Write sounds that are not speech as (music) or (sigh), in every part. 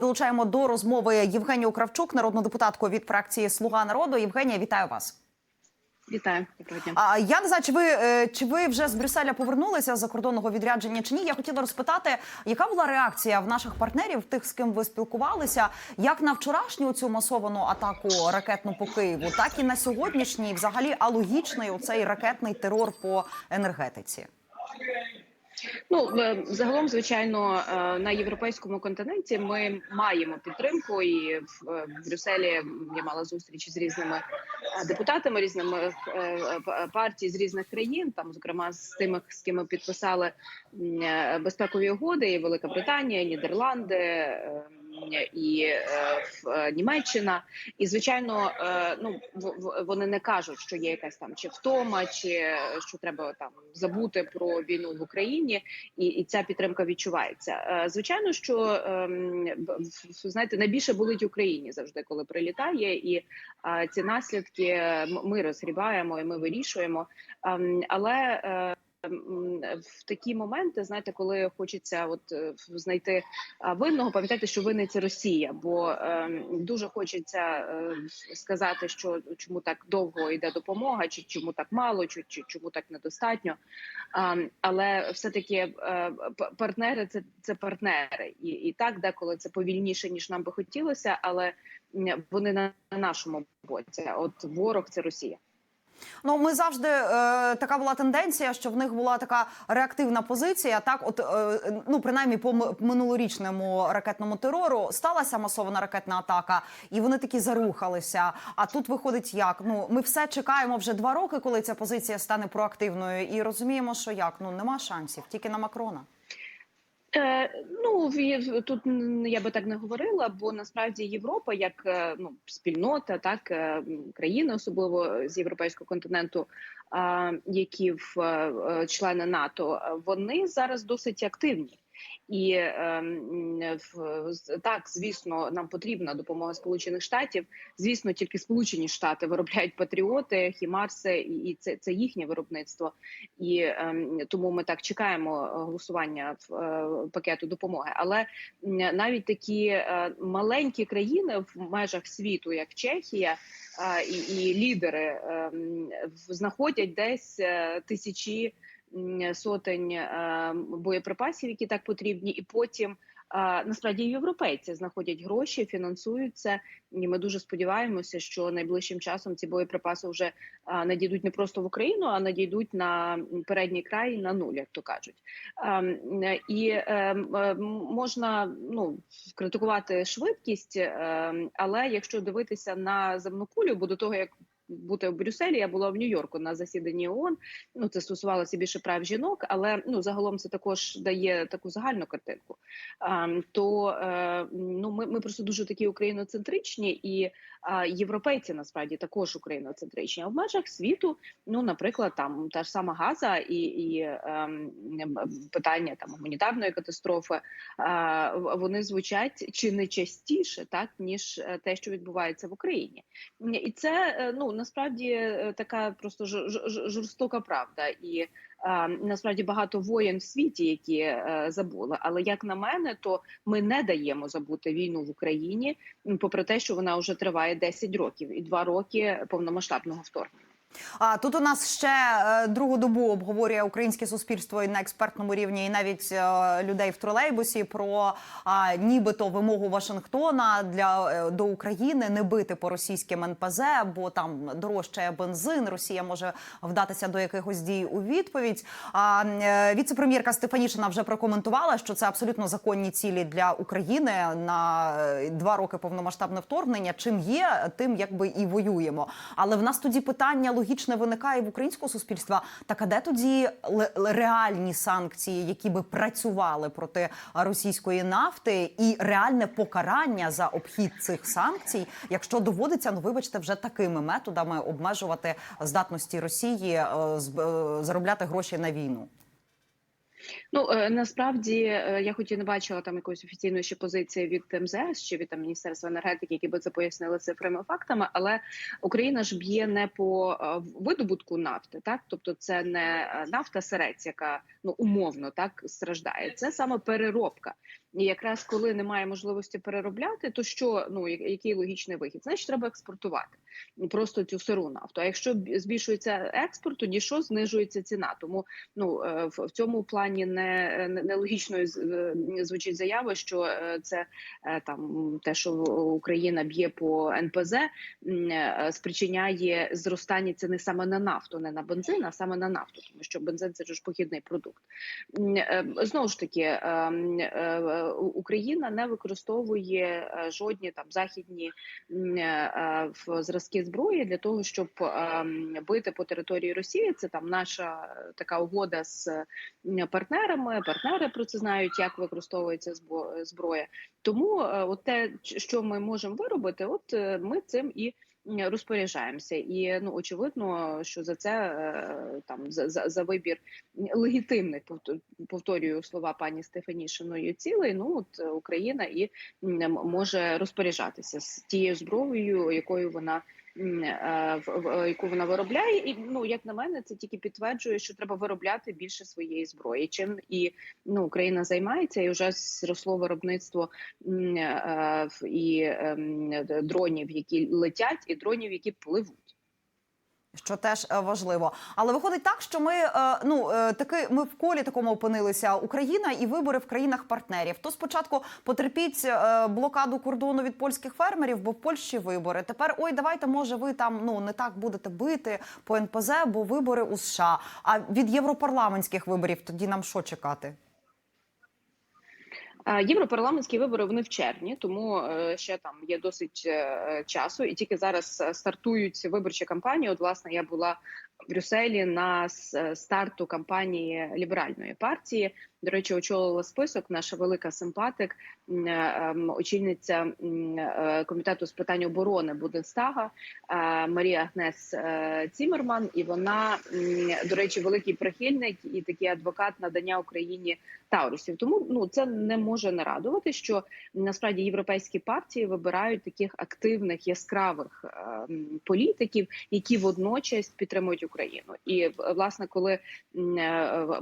Долучаємо до розмови Євгенію Кравчук, народну депутатку від фракції Слуга народу. Євгенія, вітаю вас. Вітаю доброго дня. А я не знаю, чи ви е, чи ви вже з Брюсселя повернулися з закордонного відрядження чи ні? Я хотіла розпитати, яка була реакція в наших партнерів, тих, з ким ви спілкувалися, як на вчорашню цю масовану атаку ракетну по Києву, так і на сьогоднішній, взагалі, алогічний оцей ракетний терор по енергетиці. Ну е, загалом, звичайно, е, на європейському континенті ми маємо підтримку, і в е, Брюсселі я мала зустрічі з різними депутатами, різними партій з різних країн, там, зокрема, з тими, з ким ми підписали безпекові угоди, і Велика Британія, Нідерланди. І е, в- е, Німеччина, і звичайно, е, ну вони не кажуть, що є якась там чи втома, чи що треба там забути про війну в Україні, і, і ця підтримка відчувається. Звичайно, що ем, знаєте, найбільше болить Україні завжди, коли прилітає, і ці наслідки ми розгрібаємо і ми вирішуємо. Ем, Але в такі моменти, знаєте, коли хочеться от е, знайти винного, пам'ятайте, що винний Росія, бо ем, дуже хочеться е, сказати, що чому так довго йде допомога, чи чому так мало, чи, чи чому так недостатньо. А, але все таки партнери це, це партнери, і, і так деколи це повільніше ніж нам би хотілося, але вони на нашому боці. От ворог це Росія. Ну, ми завжди е, така була тенденція, що в них була така реактивна позиція. Так, от е, ну принаймні по минулорічному ракетному терору сталася масована ракетна атака, і вони такі зарухалися. А тут виходить, як ну ми все чекаємо вже два роки, коли ця позиція стане проактивною, і розуміємо, що як ну нема шансів, тільки на Макрона. Е, ну тут я би так не говорила, бо насправді Європа, як е, ну спільнота, так е, країни, особливо з європейського континенту, які в е, члени НАТО, вони зараз досить активні. І е, так, звісно, нам потрібна допомога Сполучених Штатів. Звісно, тільки Сполучені Штати виробляють патріоти, хімарси, і це, це їхнє виробництво. І ем, тому ми так чекаємо е, голосування в е, пакету допомоги. Але навіть такі е, маленькі країни в межах світу, як Чехія, е, і, і лідери в- знаходять десь е, тисячі сотень е, боєприпасів, які так потрібні, і потім. Насправді європейці знаходять гроші, фінансують це. І ми дуже сподіваємося, що найближчим часом ці боєприпаси вже надійдуть не просто в Україну, а надійдуть на передній край на нуль, як то кажуть. Ем, е, І ем, е, можна ну критикувати швидкість, ем, але якщо дивитися на земну кулю, бо до того як бути в Брюсселі, я була в Нью-Йорку на засіданні ООН. Ну це стосувалося більше прав жінок, але ну загалом це також дає таку загальну картинку. Ем, То е, ну ми, ми просто дуже такі україноцентричні, і а, європейці насправді також україноцентричні. А в межах світу, ну наприклад, там та ж сама Газа і, і ем, питання там гуманітарної катастрофи, а, в- вони звучать чи не частіше, так ніж е, те, що відбувається в Україні, і це е, ну насправді е, така просто жорстока правда і. е, Насправді багато воєн в світі, які е, забули. Але як на мене, то ми не даємо забути війну в Україні, попри те, що вона вже триває 10 років і 2 роки повномасштабного вторгнення. А тут у нас ще е, другу добу обговорює українське суспільство і на експертному рівні, і навіть е, людей в тролейбусі про а, нібито вимогу Вашингтона для е, до України не бити по російським НПЗ, бо там дорожчає бензин. Росія може вдатися до якихось дій у відповідь. А віце-прем'єрка Стефанішина вже прокоментувала, що це абсолютно законні цілі для України на два роки повномасштабне вторгнення. Чим є, тим якби і воюємо. Але в нас тоді питання логічне виникає в українського суспільства. Так а де тоді реальні санкції, які би працювали проти російської нафти, і реальне покарання за обхід цих санкцій, якщо доводиться, ну вибачте, вже такими методами обмежувати здатності Росії е, е, заробляти гроші на війну? Ну е, насправді е, я хоч і не бачила там якоїсь офіційної ще позиції від МЗС чи від там міністерства енергетики, які би це пояснили цифрами фактами, але Україна ж б'є не по е, видобутку нафти, так тобто це не нафта сирець, яка ну умовно так страждає. Це саме переробка. І якраз коли немає можливості переробляти, то що ну який логічний вихід? Значить, треба експортувати просто цю сиру нафту. А якщо збільшується експорт, тоді що знижується ціна? Тому ну е, в, цьому плані не, не, нелогічною з- е, звучить заява, що е, це там те, що Україна б'є по НПЗ, спричиняє зростання ціни саме на нафту, не на бензин, а саме на нафту, тому що бензин це ж похідний продукт. Знову ж таки, е, м, е, Україна не використовує е, жодні там західні е, в зразки зброї для того, щоб е, бити по території Росії. Це там наша е, така угода з партнерами. Партнери про це знають, як використовується зброя. Тому е, от те, що ми можемо виробити, от е, ми цим і розпоряджаємося. І ну очевидно, що за це е, там за, за, за вибір легітимних повторюю слова пані Стефанішиної цілей. Ну от Україна і може розпоряджатися з тією зброєю, якою вона. Е, в- в- яку вона виробляє, і ну як на мене, це тільки підтверджує, що треба виробляти більше своєї зброї. Чим і ну Україна займається, і вже зросло виробництво е, і ем, дронів, які летять, і дронів, які пливуть. Що теж е, важливо, але виходить так, що ми е, ну е, таки ми в колі такому опинилися Україна і вибори в країнах партнерів. То спочатку потерпіть блокаду кордону від польських фермерів, бо в Польщі вибори. Тепер ой, давайте, може, ви там ну не так будете бити по НПЗ, бо вибори у США. А від європарламентських виборів тоді нам що чекати? Європарламентські вибори вони в червні, тому е, ще там є досить е, часу, і тільки зараз е, стартують виборчі кампанії. От власне я була в Брюсселі на старту кампанії ліберальної партії. До речі, очолила список наша велика симпатик, е, ем, очільниця е, комітету з питань оборони Буденстага е, Марія Агнес е, Цімерман. І вона, до речі, великий прихильник і такий адвокат надання Україні Таурусів. Тому ну це не може не радувати, що насправді європейські партії вибирають таких активних яскравих політиків, які водночас підтримують Україну. І власне, коли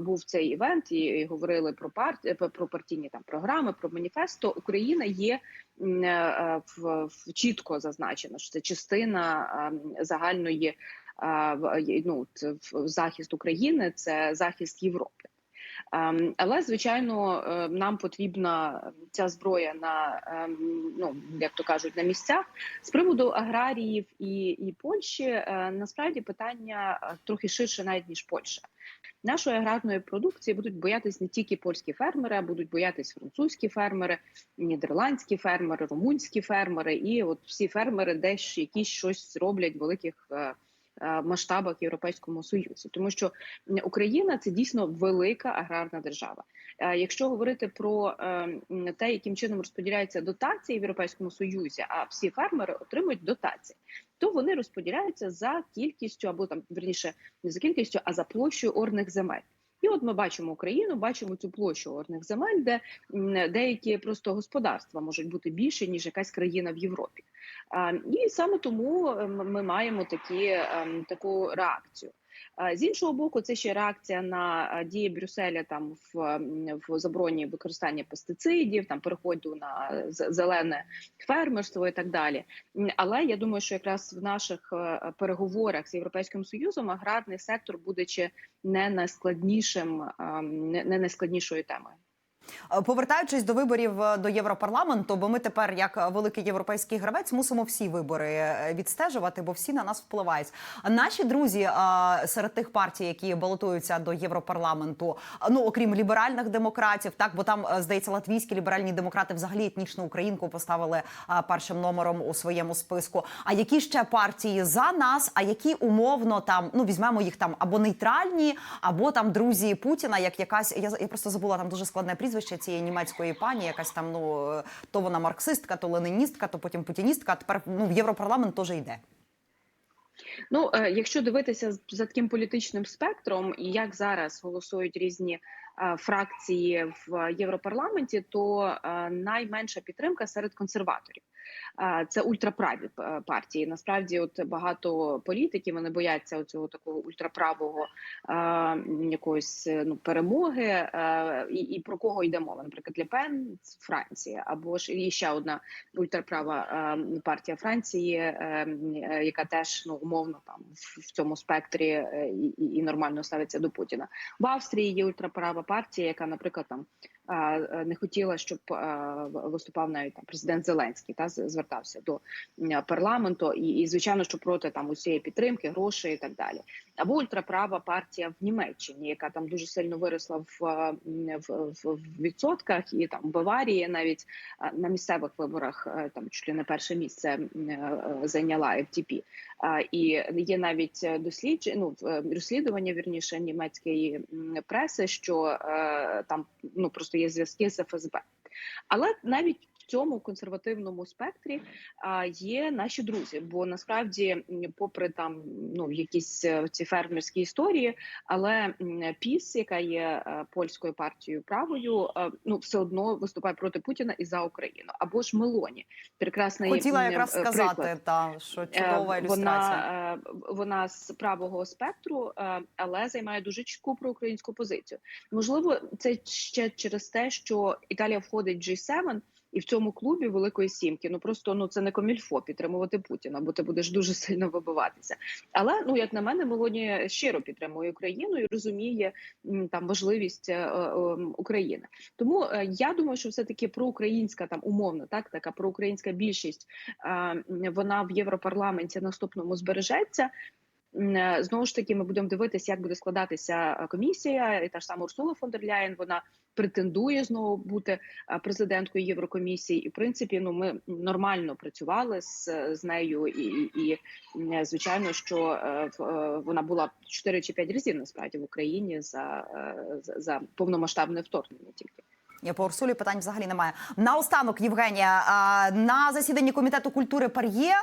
був цей івент, і, і говорили про парт про партійні там програми, про маніфест, то Україна є е, в, в чітко зазначено, що це частина е, загальної е, ну, захист України, це захист Європи. Ем, Але звичайно, е, нам потрібна ця зброя на ем, ну як то кажуть, на місцях з приводу аграріїв і, і Польщі. е, Насправді питання е, трохи ширше, навіть ніж Польща. Нашої аграрної продукції будуть боятись не тільки польські фермери, а будуть боятись французькі фермери, нідерландські фермери, румунські фермери, і от всі фермери десь якісь щось роблять великих масштабах Європейському Союзі, тому що Україна це дійсно велика аграрна держава. Е, Якщо говорити про е, те, яким чином розподіляються дотації в Європейському Союзі, а всі фермери отримують дотації, то вони розподіляються за кількістю або там верніше не за кількістю, а за площею орних земель. І от ми бачимо Україну, бачимо цю площу орних земель, де деякі просто господарства можуть бути більше ніж якась країна в Європі. І саме тому е, ми маємо такі ем, таку реакцію. З іншого боку, це ще реакція на дії Брюсселя там в, в забороні використання пестицидів, там переходу на зелене фермерство і так далі. Але я думаю, що якраз в наших е, переговорах з європейським союзом аграрний сектор буде чи не найскладнішим, ем, не найскладнішою темою. Е, Повертаючись до виборів е, до Європарламенту, бо ми тепер, як великий європейський гравець, мусимо всі вибори е, відстежувати, бо всі на нас впливають. Наші друзі серед тих партій, які балотуються до Європарламенту, ну окрім ліберальних демократів, так бо там здається, латвійські ліберальні демократи взагалі етнічну українку поставили першим номером у своєму списку. А які ще партії за нас? А які умовно там ну візьмемо їх там або нейтральні, або там друзі Путіна, як якась я, я просто забула там дуже складне прізвище цієї німецької пані, якась там ну то вона марксистка, то леніністка, то потім путіністка. А тепер ну в Європарламент теж йде. Ну, е, якщо дивитися за таким політичним спектром, і як зараз голосують різні е, фракції в Європарламенті, то е, найменша підтримка серед консерваторів. Це ультраправі е, партії. Насправді, от багато політиків вони бояться цього такого ультраправого е, якоїсь е, ну перемоги. І, і про кого йде мова? Наприклад, Лепен з Франції, або ж і ще одна ультраправа партія Франції, яка теж ну умовно там в, цьому спектрі і, і- нормально ставиться до Путіна. В Австрії є ультраправа партія, яка, наприклад, там не хотіла, щоб виступав навіть там президент Зеленський та звертався до парламенту, і, і звичайно, що проти там усієї підтримки, грошей і так далі. Або ультраправа партія в Німеччині, яка там дуже сильно виросла в, е, в, в, відсотках, і там Баварії навіть е, на місцевих виборах е, там чуть ли не перше місце зайняла FDP. І є навіть дослідження, ну розслідування вірніше німецької преси, що там ну просто є зв'язки з ФСБ. Але навіть цьому консервативному спектрі а, є наші друзі. Бо насправді, попри там ну якісь е, ці фермерські історії, але ПІС, яка є е, польською партією правою, е, ну все одно виступає проти Путіна і за Україну. Або ж Мелоні, прекрасний Хотіла якраз е, сказати, приклад. та що чудова ілюстрація. Вона, вона з правого спектру, але займає дуже чітку проукраїнську позицію. Можливо, це ще через те, що Італія входить в G7, і в цьому клубі Великої Сімки ну просто ну це не комільфо підтримувати Путіна, бо ти будеш дуже сильно вибиватися. Але ну як на мене, Мелоні щиро підтримує Україну і розуміє там важливість е, е, України. Тому е, я думаю, що все таки проукраїнська там умовно, так така проукраїнська більшість е, вона в Європарламенті наступному збережеться. Е, Знову ж таки, ми будемо дивитися, як буде складатися е, комісія. І та ж сама Урсула фон дер Ляєн, вона претендує знову бути е, президенткою Єврокомісії. І в принципі, ну ми нормально працювали з, з нею, і, і, звичайно, що вона була 4 чи 5 разів насправді в Україні за, за, за повномасштабне вторгнення. Тільки по Урсулі питань взагалі немає. Наостанок, Євгенія, на засіданні комітету культури Пар'є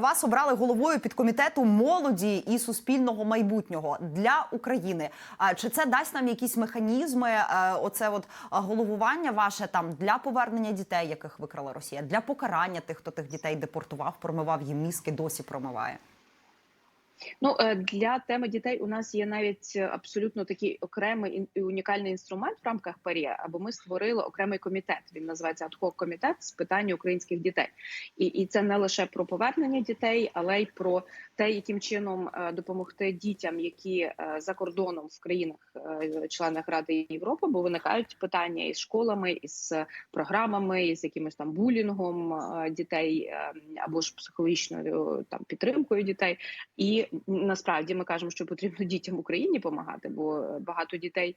вас обрали головою підкомітету молоді і суспільного майбутнього для України. Чи це дасть нам якісь механізми? Оце от головування ваше там для повернення дітей, яких викрала Росія, для покарання тих, хто тих дітей депортував, промивав їм мізки, досі промиває. Ну е, для теми дітей у нас є навіть е, абсолютно такий окремий і унікальний інструмент в рамках ПАРЄ, або ми створили окремий комітет. Він називається адхок комітет з питань українських дітей, і, і це не лише про повернення дітей, але й про те, яким чином е, допомогти дітям, які за кордоном в країнах членах Ради Європи, бо виникають питання із школами, із програмами, із якимось там булінгом дітей е, або ж психологічною там підтримкою дітей. І насправді ми кажемо, що потрібно (laughs) дітям в Україні допомагати, бо багато дітей,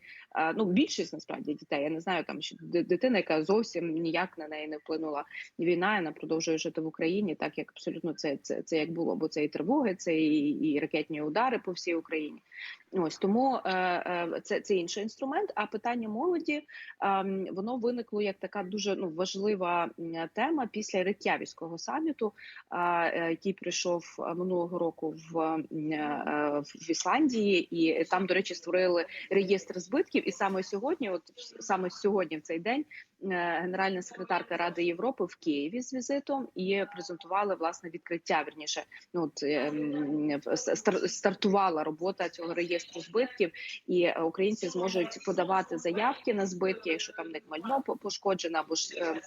ну більшість насправді дітей. Я не знаю, там що дитина, яка зовсім ніяк на неї не вплинула війна, вона продовжує жити в Україні, так як абсолютно це це, це як було, бо це і тривоги, це і, і ракетні удари по всій Україні. Ось тому е, е, це, це інший інструмент. А питання молоді ем, воно виникло як така дуже ну важлива тема після Рик'явівського саміту, е, який прийшов минулого року в, в Ісландії, і там, до речі, створили реєстр збитків. І саме сьогодні, от саме сьогодні, в цей день, е, генеральна секретарка Ради Європи в Києві з візитом і презентували власне відкриття. Вірніше, ну от е, стартувала робота цього реєстру збитків, і е, українці зможуть подавати заявки на збитки, якщо там не майно по- пошкоджено або ж е,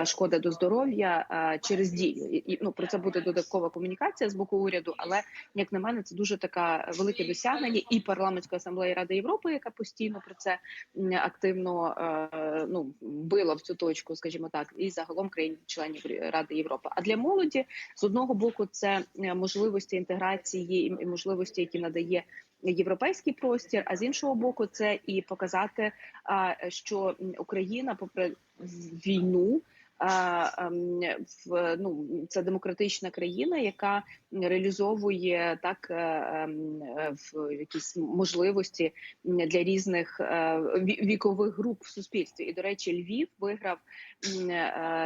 е, шкода до здоров'я е, через дію. І, ну про це буде додаткова комунікація з боку уряду. Але як на мене, це дуже така велике досягнення і парламентської асамблеї Ради Європи, яка постійно про це активно е, ну била в цю точку, скажімо так, і загалом країн-членів Ради Європи. А для молоді з одного боку це е, можливості інтеграції і можливості, які надає європейський простір. А з іншого боку, це і показати, що Україна, попри війну. ем, в ну це демократична країна, яка реалізовує так е, ем, е, в якісь можливості для різних е, вікових груп в суспільстві. І до речі, Львів виграв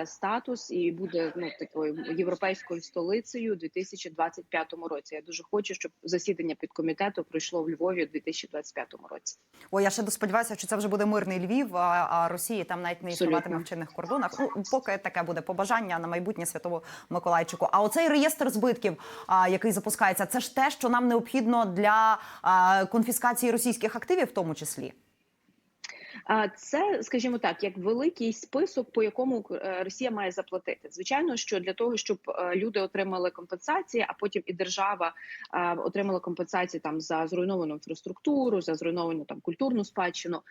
статус і буде ну такою європейською столицею у 2025 році. Я дуже хочу, щоб засідання підкомітету пройшло в Львові у 2025 році. О, я ще сподіваюся, що це вже буде мирний Львів, а, а Росії там навіть не існуватиме в чинних кордонах. Ну поки таке буде побажання на майбутнє святого Миколайчику. А оцей реєстр збитків, який запускається, це ж те, що нам необхідно для конфіскації російських активів, в тому числі. А це, скажімо так, як великий список, по якому е, Росія має заплатити. Звичайно, що для того, щоб е, люди отримали компенсації, а потім і держава е, отримала компенсації там за зруйновану інфраструктуру, за зруйновану там культурну спадщину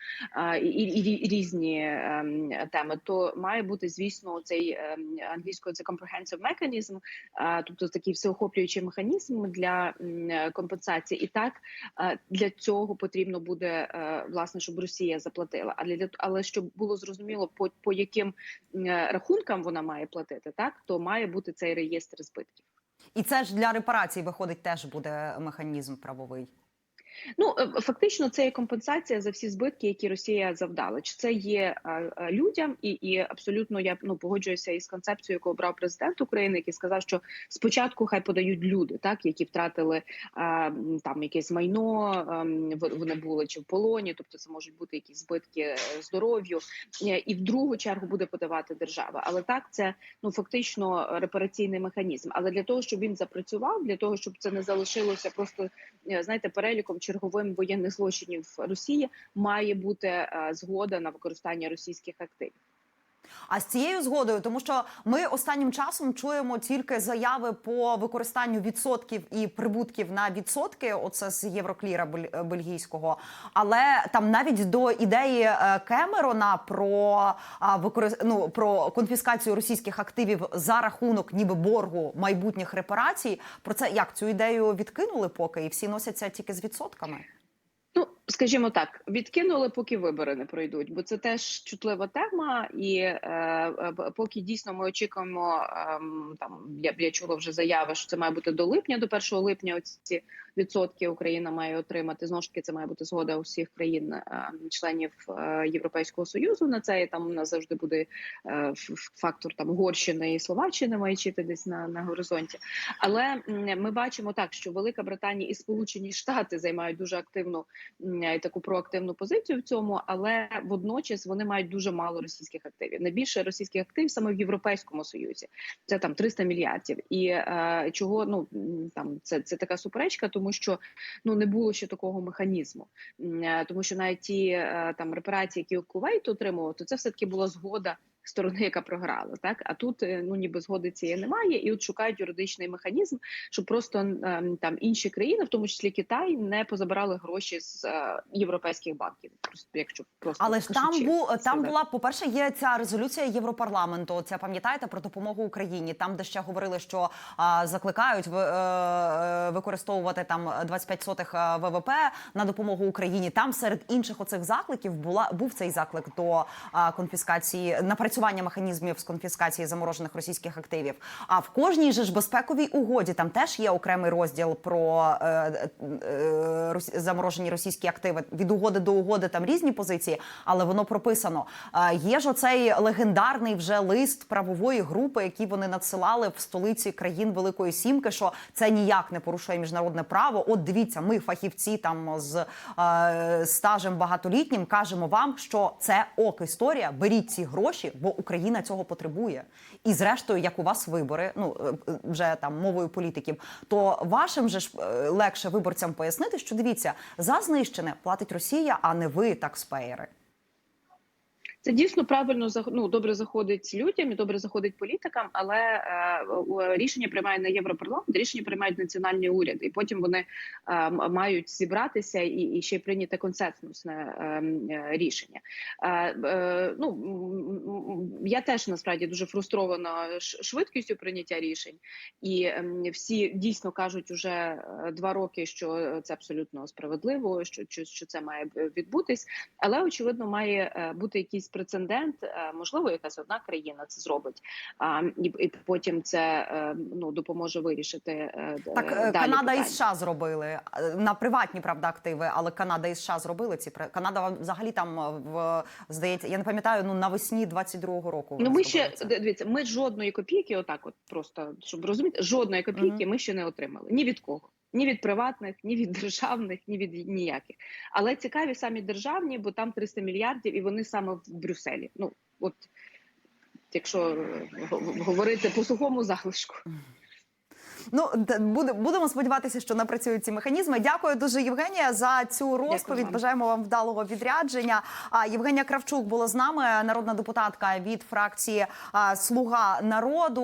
і, і, і різні ем, теми, то має бути звісно цей ем, англійською це comprehensive mechanism, тобто такий всеохоплюючий механізм для компенсації. І так для цього потрібно буде власне, щоб Росія заплатила. А для але щоб було зрозуміло, по, по яким е, рахункам вона має платити, так то має бути цей реєстр збитків. І це ж для репарацій виходить теж буде механізм правовий. Ну е, фактично, це є компенсація за всі збитки, які Росія завдала. Чи це є е, е, людям, і і абсолютно я ну погоджуюся із концепцією, яку обрав президент України, який сказав, що спочатку хай подають люди, так які втратили там якесь майно, вони були чи в полоні, тобто це можуть бути якісь збитки здоров'ю, і в другу чергу буде подавати держава. Але так це ну фактично репараційний механізм. Але для того, щоб він запрацював, для того, щоб це не залишилося просто знаєте, переліком черговим воєнних злочинів Росії, має бути е, згода на використання російських активів. А з цією згодою, тому що ми останнім часом чуємо тільки заяви по використанню відсотків і прибутків на відсотки. Оце з Єврокліра бель- бельгійського. Але там навіть до ідеї е, Кемерона про використ... ну, про конфіскацію російських активів за рахунок ніби боргу майбутніх репарацій. Про це як цю ідею відкинули поки і всі носяться тільки з відсотками. Скажімо так, відкинули, поки вибори не пройдуть, бо це теж чутлива тема. І е, е, поки дійсно ми очікуємо, е, там я, я чула вже заяви, що це має бути до липня, до 1 липня. Оці відсотки Україна має отримати. Знову ж таки, це має бути згода усіх країн, е, е, Європейського союзу. На це і там у нас завжди буде е, фактор там Угорщини і Словаччини має чити десь на, на горизонті. Але ми бачимо так, що Велика Британія і Сполучені Штати займають дуже активну і таку проактивну позицію в цьому, але водночас вони мають дуже мало російських активів. Найбільше російських активів саме в Європейському Союзі. Це там 300 мільярдів. І е, чого ну там це, це така суперечка, тому що ну не було ще такого механізму. Е, Тому що навіть ті е, там репарації, які Кувейт отримував, то це все таки була згода. Сторони, яка програла, так а тут е, ну ніби згоди цієї немає, і от шукають юридичний механізм, щоб просто ем, там інші країни, в тому числі Китай, не позабирали гроші з е, європейських банків. Просто якщо просто Але ж там був там була, по перше, є ця резолюція Європарламенту. Це пам'ятаєте про допомогу Україні. Там, де ще говорили, що а, закликають ви, е, е, використовувати там 25 сотих ВВП на допомогу Україні. Там серед інших оцих закликів була був цей заклик до а, конфіскації напрацювання механізмів з конфіскації заморожених російських активів. А в кожній же ж безпековій угоді там теж є окремий розділ про е, е, заморожені російські активи. Від угоди до угоди там різні позиції, але воно прописано. Е, є ж оцей легендарний вже лист правової групи, який вони надсилали в столиці країн Великої Сімки, що це ніяк не порушує міжнародне право. От дивіться, ми фахівці там з е, стажем багатолітнім кажемо вам, що це ок історія. Беріть ці гроші, бо Україна цього потребує. І зрештою, як у вас вибори, ну е, е, вже там мовою політиків, то вашим же ж е, легше виборцям пояснити, що дивіться, за знищене платить Росія, а не ви, такспеєри. Це дійсно правильно ну, добре заходить людям і добре заходить політикам, але е, рішення приймає не європарламент, рішення приймають національні уряди, і потім вони е, мають зібратися і, і ще й прийняти консенсусне е, е, рішення. Е, е, ну я теж насправді дуже фрустрована швидкістю прийняття рішень, і ем, всі дійсно кажуть уже е, два роки, що це абсолютно справедливо, що, що, що це має відбутись, але очевидно має е, бути якийсь безпрецедент. Е, Можливо, якась одна країна це зробить, а і, і потім це е, ну допоможе вирішити е, Так, далі Канада і питання. США зробили на приватні правда активи, але Канада і США зробили ці Канада взагалі там в здається, я не пам'ятаю. Ну навесні 22-го року. Ну, ми ще це. дивіться, ми жодної копійки, отак, от просто щоб розуміти, жодної копійки ми ще не отримали ні від кого. Ні від приватних, ні від державних, ні від ніяких. Але цікаві самі державні, бо там 300 мільярдів, і вони саме в Брюсселі. Ну от якщо е, говорити по сухому залишку. Ну будемо сподіватися, що напрацюють ці механізми. Дякую дуже, Євгенія, за цю розповідь. вам. Бажаємо вам вдалого відрядження. А Євгенія Кравчук була з нами, народна депутатка від фракції Слуга народу.